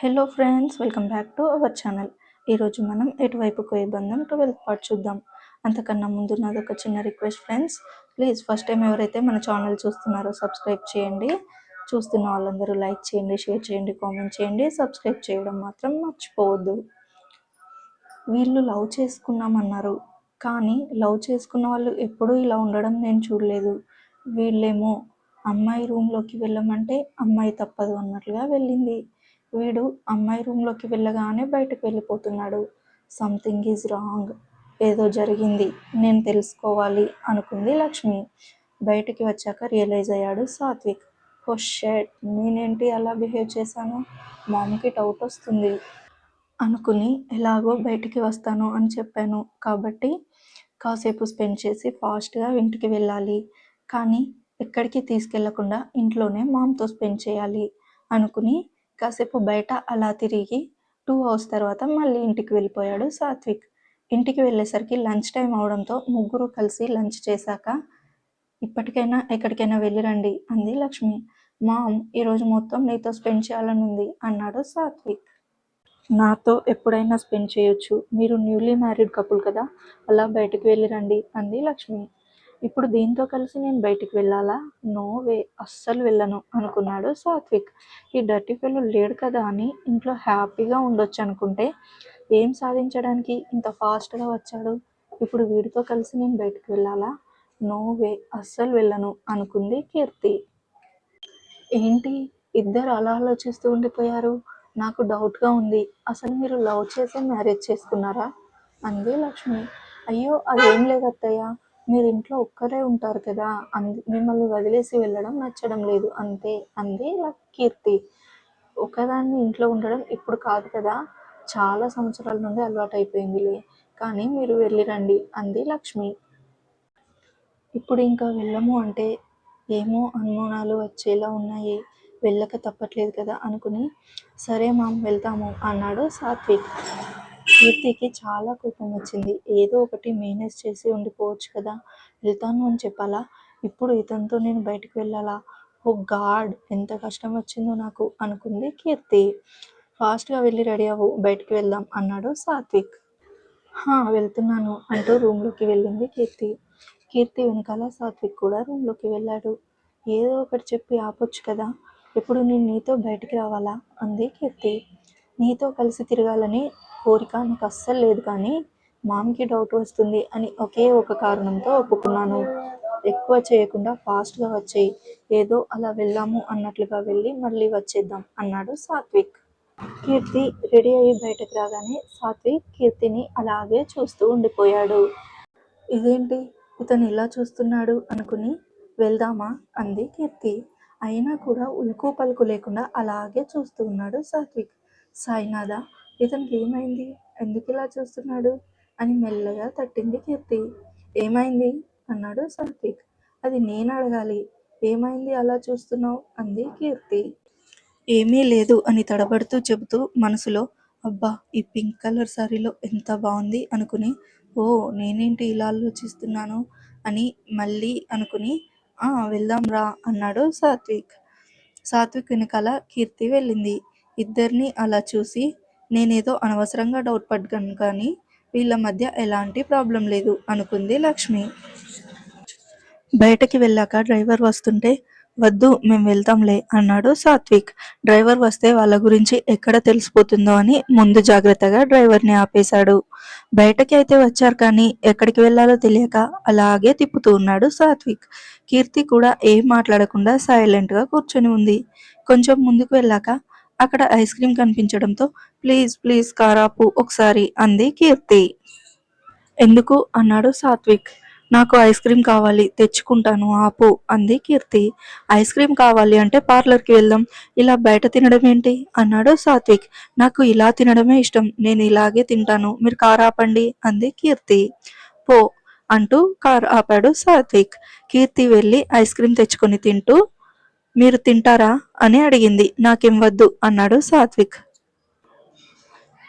Hello friends welcome back to our channel ఈరోజు మనం ఎటువైపుకు ఇబ్బందం బంధం ట్వెల్త్ పార్ట్ చూద్దాం. అంతకన్నా ముందు నాది ఒక చిన్న request friends please first time ఎవరైతే మన ఛానల్ చూస్తున్నారో సబ్స్క్రైబ్ చేయండి. చూస్తున్న వాళ్ళందరూ లైక్ చేయండి షేర్ చేయండి కామెంట్ చేయండి. సబ్స్క్రైబ్ చేయడం మాత్రం మర్చిపోవద్దు. వీళ్ళు లవ్ చేసుకున్నామన్నారు. కానీ లవ్ చేసుకున్న వాళ్ళు ఎప్పుడూ ఇలా ఉండడం నేను చూడలేదు. వీళ్ళేమో అమ్మాయి రూమ్లోకి వెళ్ళమంటే అమ్మాయి తప్పదు అన్నట్లుగా వెళ్ళింది. వీడు అమ్మాయి రూమ్లోకి వెళ్ళగానే బయటకు వెళ్ళిపోతున్నాడు. Something is wrong. ఏదో జరిగింది. నేను తెలుసుకోవాలి అనుకుంది లక్ష్మి. బయటికి వచ్చాక రియలైజ్ అయ్యాడు సాత్విక్. ఓ షెట్! నేనేంటి అలా బిహేవ్ చేశాను? మామ్కి డౌట్ వస్తుంది అనుకుని ఎలాగో బయటికి వస్తాను అని చెప్పాను. కాబట్టి కాసేపు స్పెండ్ చేసి ఫాస్ట్గా ఇంటికి వెళ్ళాలి. కానీ ఎక్కడికి తీసుకెళ్ళకుండా ఇంట్లోనే మామ్తో స్పెండ్ చేయాలి అనుకుని కాసేపు బయట అలా తిరిగి టూ అవర్స్ తర్వాత మళ్ళీ ఇంటికి వెళ్ళిపోయాడు సాత్విక్. ఇంటికి వెళ్ళేసరికి లంచ్ టైం అవడంతో ముగ్గురు కలిసి లంచ్ చేశాక ఇప్పటికైనా ఎక్కడికైనా వెళ్ళిరండి అంది లక్ష్మి. మామ్ ఈరోజు మొత్తం నీతో స్పెండ్ చేయాలని ఉంది అన్నాడు సాత్విక్. నాతో ఎప్పుడైనా స్పెండ్ చేయొచ్చు. మీరు న్యూలీ మ్యారీడ్ కపుల్ కదా అలా బయటికి వెళ్ళిరండి అంది లక్ష్మి. ఇప్పుడు దీంతో కలిసి నేను బయటికి వెళ్ళాలా? నో వే అస్సలు వెళ్ళను అనుకున్నాడు సాత్విక్. ఈ డర్టీ ఫెలో లేడు కదా అని ఇంట్లో హ్యాపీగా ఉండొచ్చు అనుకుంటే ఏం సాధించడానికి ఇంత ఫాస్ట్గా వచ్చాడు? ఇప్పుడు వీడితో కలిసి నేను బయటికి వెళ్ళాలా? నో వే అస్సలు వెళ్ళను అనుకుంది కీర్తి. ఏంటి? ఇద్దరు అలా ఆలోచిస్తూ ఉండిపోయారు? నాకు డౌట్గా ఉంది. అసలు మీరు లవ్ చేసి మ్యారేజ్ చేసుకున్నారా? అంది లక్ష్మి. అయ్యో అదేం లేదు అత్తయ్య మీరు ఇంట్లో ఒక్కరే ఉంటారు కదా అంది మిమ్మల్ని వదిలేసి వెళ్ళడం నచ్చడం లేదు. అంతే అంది కీర్తి. ఒకదాన్ని ఇంట్లో ఉండడం ఇప్పుడు కాదు కదా. చాలా సంవత్సరాల నుండి అలవాటు అయిపోయిందిలే కానీ మీరు వెళ్ళి రండి అంది లక్ష్మి. ఇప్పుడు ఇంకా వెళ్ళము అంటే ఏమో అనుమానాలు వచ్చేలా ఉన్నాయి. వెళ్ళక తప్పట్లేదు కదా అనుకుని సరే మామ్ వెళ్తాము అన్నాడు సాత్విక్. కీర్తికి చాలా కోపం వచ్చింది. ఏదో ఒకటి మేనేజ్ చేసి ఉండిపోవచ్చు కదా? వెళ్తాను అని చెప్పాలా? ఇప్పుడు ఇతనితో నేను బయటకు వెళ్ళాలా? ఓ గాడ్ ఎంత కష్టం వచ్చిందో నాకు అనుకుంది కీర్తి. ఫాస్ట్గా వెళ్ళి రెడీ అవ్వు బయటికి వెళ్దాం అన్నాడు సాత్విక్. హా వెళ్తున్నాను అంటూ రూమ్లోకి వెళ్ళింది కీర్తి. కీర్తి వెనకాల సాత్విక్ కూడా రూమ్లోకి వెళ్ళాడు. ఏదో ఒకటి చెప్పి ఆపొచ్చు కదా? ఇప్పుడు నేను నీతో బయటికి రావాలా? అంది కీర్తి. నీతో కలిసి తిరగాలని కోరిక నాకు అస్సలు లేదు కానీ మామ్కి డౌట్ వస్తుంది అని ఒకే ఒక కారణంతో ఒప్పుకున్నాను. ఎక్కువ చేయకుండా ఫాస్ట్గా వచ్చేయి. ఏదో అలా వెళ్ళాము అన్నట్లుగా వెళ్ళి మళ్ళీ వచ్చేద్దాం అన్నాడు సాత్విక్. కీర్తి రెడీ అయ్యి బయటకు రాగానే సాత్విక్ కీర్తిని అలాగే చూస్తూ ఉండిపోయాడు. ఇదేంటి? ఇతను ఇలా చూస్తున్నాడు అనుకుని వెళ్దామా? అంది కీర్తి. అయినా కూడా ఉలుకు పలుకు లేకుండా అలాగే చూస్తూ ఉన్నాడు సాత్విక్. సాయినాథ ఇతనికి ఏమైంది? ఎందుకు ఇలా చూస్తున్నాడు? అని మెల్లగా తట్టింది కీర్తి. ఏమైంది? అన్నాడు సాత్విక్ అది నేను అడగాలి. ఏమైంది అలా చూస్తున్నావు? అంది కీర్తి. ఏమీ లేదు అని తడబడుతూ చెబుతూ మనసులో అబ్బా ఈ పింక్ కలర్ సారీలో ఎంత బాగుంది అనుకుని ఓ నేనేంటి ఇలా ఆలోచిస్తున్నాను అని మళ్ళీ అనుకుని ఆ వెళ్దాం రా అన్నాడు సాత్విక్. సాత్విక్ వెనకాల కీర్తి వెళ్ళింది. ఇద్దరిని అలా చూసి నేనేదో అనవసరంగా డౌట్ పడ్డాను కానీ వీళ్ళ మధ్య ఎలాంటి ప్రాబ్లం లేదు అనుకుంది లక్ష్మి. బయటకి వెళ్ళాక డ్రైవర్ వస్తుంటే వద్దు మేము వెళ్తాంలే అన్నాడు సాత్విక్. డ్రైవర్ వస్తే వాళ్ళ గురించి ఎక్కడ తెలిసిపోతుందో అని ముందు జాగ్రత్తగా డ్రైవర్ని ఆపేశాడు. బయటకి అయితే వచ్చారు కానీ ఎక్కడికి వెళ్ళాలో తెలియక అలాగే తిప్పుతూ ఉన్నాడు సాత్విక్. కీర్తి కూడా ఏం మాట్లాడకుండా సైలెంట్గా కూర్చొని ఉంది. కొంచెం ముందుకు వెళ్ళాక అక్కడ ఐస్ క్రీమ్ కనిపించడంతో ప్లీజ్ ప్లీజ్ కారాపు ఒకసారి అంది కీర్తి. ఎందుకు? అన్నాడు సాత్విక్. నాకు ఐస్ క్రీమ్ కావాలి తెచ్చుకుంటాను ఆపు అంది కీర్తి. ఐస్ క్రీమ్ కావాలి అంటే పార్లర్కి వెళ్దాం ఇలా బయట తినడం ఏంటి? అన్నాడు సాత్విక్. నాకు ఇలా తినడమే ఇష్టం నేను ఇలాగే తింటాను మీరు కారు ఆపండి అంది కీర్తి. పో అంటూ కార్ ఆపాడు సాత్విక్. కీర్తి వెళ్ళి ఐస్ క్రీమ్ తెచ్చుకొని తింటూ మీరు తింటారా? అని అడిగింది. నాకేం వద్దు అన్నాడు సాత్విక్.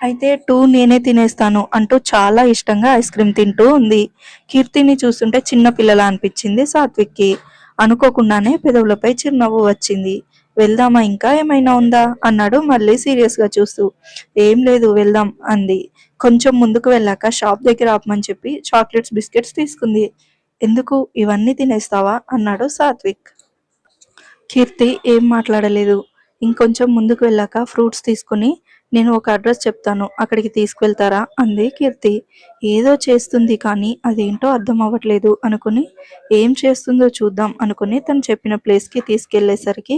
అయితే టూ నేనే తినేస్తాను అంటూ చాలా ఇష్టంగా ఐస్ క్రీమ్ తింటూ ఉంది. కీర్తిని చూస్తుంటే చిన్న పిల్లలా అనిపించింది సాత్విక్కి. అనుకోకుండానే పెదవులపై చిరునవ్వు వచ్చింది. వెళ్దామా ఇంకా? ఏమైనా ఉందా? అన్నాడు మళ్ళీ సీరియస్గా చూస్తూ. ఏం లేదు వెళ్దాం అంది. కొంచెం ముందుకు వెళ్ళాక షాప్ దగ్గర ఆపమని చెప్పి చాక్లెట్స్ బిస్కెట్స్ తీసుకుంది. ఎందుకు? ఇవన్నీ తినేస్తావా? అన్నాడు సాత్విక్. కీర్తి ఏం మాట్లాడలేదు. ఇంకొంచెం ముందుకు వెళ్ళాక ఫ్రూట్స్ తీసుకుని నేను ఒక అడ్రస్ చెప్తాను. అక్కడికి తీసుకువెళ్తారా? అంది కీర్తి. ఏదో చేస్తుంది కానీ అదేంటో అర్థం అవ్వట్లేదు అనుకుని ఏం చేస్తుందో చూద్దాం అనుకుని తను చెప్పిన ప్లేస్కి తీసుకెళ్ళేసరికి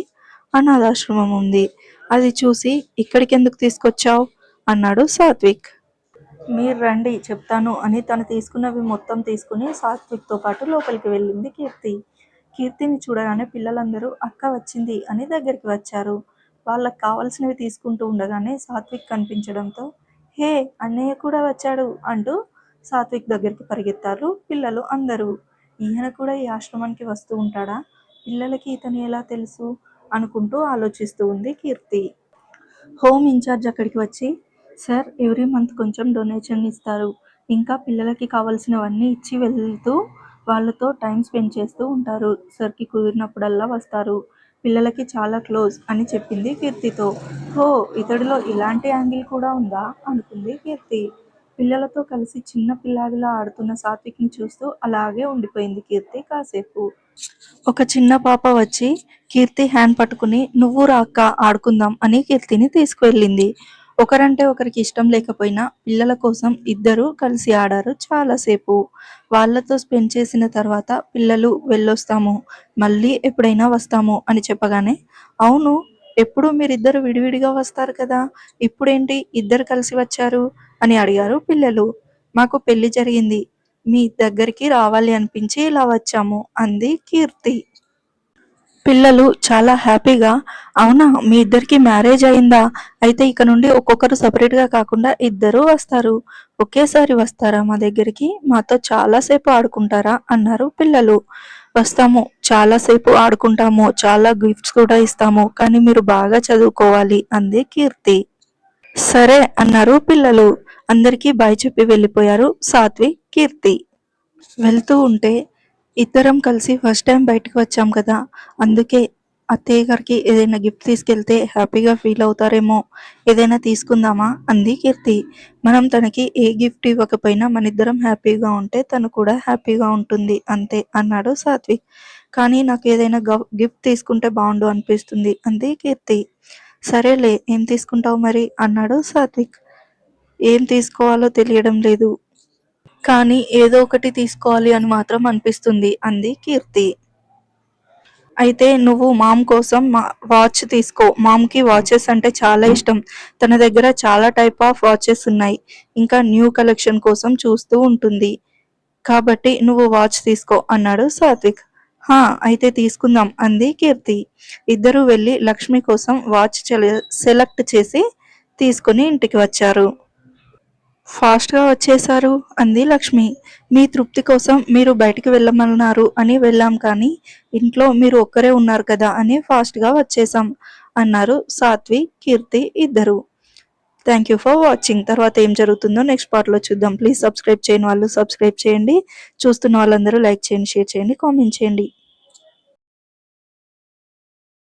అనాథాశ్రమం ఉంది. అది చూసి ఇక్కడికి ఎందుకు తీసుకొచ్చావు? అన్నాడు సాత్విక్. మీరు రండి చెప్తాను అని తను తీసుకున్నవి మొత్తం తీసుకుని సాత్విక్తో పాటు లోపలికి వెళ్ళింది కీర్తి. కీర్తిని చూడగానే పిల్లలందరూ అక్క వచ్చింది అని దగ్గరికి వచ్చారు. వాళ్ళకి కావాల్సినవి తీసుకుంటూ ఉండగానే సాత్విక్ కనిపించడంతో హే అన్నయ్య కూడా వచ్చాడు అంటూ సాత్విక్ దగ్గరికి పరిగెత్తారు పిల్లలు అందరూ. ఈయన కూడా ఈ ఆశ్రమానికి వస్తూ ఉంటాడా? పిల్లలకి ఇతను ఎలా తెలుసు? అనుకుంటూ ఆలోచిస్తూ ఉంది కీర్తి. హోమ్ ఇన్ఛార్జ్ అక్కడికి వచ్చి సార్ ఎవ్రీ మంత్ కొంచెం డొనేషన్ ఇస్తారు. ఇంకా పిల్లలకి కావాల్సినవన్నీ ఇచ్చి వెళ్తూ వాళ్ళతో టైం స్పెండ్ చేస్తూ ఉంటారు. సార్కి కుదిరినప్పుడల్లా వస్తారు. పిల్లలకి చాలా క్లోజ్ అని చెప్పింది కీర్తితో. ఓ ఇతడిలో ఇలాంటి యాంగిల్ కూడా ఉందా? అనుకుంది కీర్తి. పిల్లలతో కలిసి చిన్న పిల్లాడిలా ఆడుతున్న సాత్విక్ని చూస్తూ అలాగే ఉండిపోయింది కీర్తి కాసేపు. ఒక చిన్న పాప వచ్చి కీర్తి హ్యాండ్ పట్టుకుని నువ్వు రా అక్క ఆడుకుందాం అని కీర్తిని తీసుకువెళ్ళింది. ఒకరంటే ఒకరికి ఇష్టం లేకపోయినా పిల్లల కోసం ఇద్దరు కలిసి ఆడారు చాలాసేపు. వాళ్ళతో స్పెండ్ చేసిన తర్వాత పిల్లలు వెళ్ళొస్తాము మళ్ళీ ఎప్పుడైనా వస్తాము అని చెప్పగానే అవును ఎప్పుడు మీరిద్దరు విడివిడిగా వస్తారు కదా ఇప్పుడేంటి ఇద్దరు కలిసి వచ్చారు? అని అడిగారు పిల్లలు. మాకు పెళ్ళి జరిగింది మీ దగ్గరికి రావాలి అనిపించి ఇలా వచ్చాము అంది కీర్తి. పిల్లలు చాలా హ్యాపీగా అవునా మీ ఇద్దరికి మ్యారేజ్ అయిందా? అయితే ఇక నుండి ఒక్కొక్కరు సపరేట్గా గా కాకుండా ఇద్దరూ వస్తారు. ఒకేసారి వస్తారా మా దగ్గరికి? మాతో చాలాసేపు ఆడుకుంటారా? అన్నారు పిల్లలు. వస్తాము చాలాసేపు ఆడుకుంటాము చాలా గిఫ్ట్స్ కూడా ఇస్తాము కానీ మీరు బాగా చదువుకోవాలి అంది కీర్తి. సరే అన్నారు పిల్లలు. అందరికీ బాయ్ చెప్పి వెళ్ళిపోయారు సాత్విక్ కీర్తి. వెళ్తూ ఉంటే ఇద్దరం కలిసి ఫస్ట్ టైం బయటకు వచ్చాం కదా. అందుకే అత్తయ్య గారికి ఏదైనా గిఫ్ట్ తీసుకెళ్తే హ్యాపీగా ఫీల్ అవుతారేమో. ఏదైనా తీసుకుందామా? అంది కీర్తి. మనం తనకి ఏ గిఫ్ట్ ఇవ్వకపోయినా మన ఇద్దరం హ్యాపీగా ఉంటే తను కూడా హ్యాపీగా ఉంటుంది. అంతే అన్నాడు సాత్విక్. కానీ నాకు ఏదైనా గిఫ్ట్ తీసుకుంటే బాగుండు అనిపిస్తుంది అంది కీర్తి. సరేలే ఏం తీసుకుంటావు మరి? అన్నాడు సాత్విక్. ఏం తీసుకోవాలో తెలియడం లేదు. కానీ ఏదో ఒకటి తీసుకోవాలి అని మాత్రం అనిపిస్తుంది అంది కీర్తి. అయితే నువ్వు మామ్ కోసం మా వాచ్ తీసుకో. మామ్కి వాచెస్ అంటే చాలా ఇష్టం. తన దగ్గర చాలా టైప్ ఆఫ్ వాచెస్ ఉన్నాయి. ఇంకా న్యూ కలెక్షన్ కోసం చూస్తూ ఉంటుంది. కాబట్టి నువ్వు వాచ్ తీసుకో అన్నాడు సాత్విక్. హా అయితే తీసుకుందాం అంది కీర్తి. ఇద్దరు వెళ్ళి లక్ష్మి కోసం వాచ్ సెలెక్ట్ చేసి తీసుకుని ఇంటికి వచ్చారు. ఫాస్ట్గా వచ్చేశారు అంది లక్ష్మి. మీ తృప్తి కోసం మీరు బయటికి వెళ్ళమన్నారు అని వెళ్ళాం కానీ ఇంట్లో మీరు ఒక్కరే ఉన్నారు కదా అని ఫాస్ట్గా వచ్చేసాం అన్నారు సాత్వి కీర్తి ఇద్దరు. థ్యాంక్ యూ ఫర్ వాచింగ్ తర్వాత ఏం జరుగుతుందో నెక్స్ట్ పార్ట్లో చూద్దాం. ప్లీజ్ సబ్స్క్రైబ్ చేయని వాళ్ళు సబ్స్క్రైబ్ చేయండి. చూస్తున్న వాళ్ళందరూ లైక్ చేయండి షేర్ చేయండి కామెంట్ చేయండి.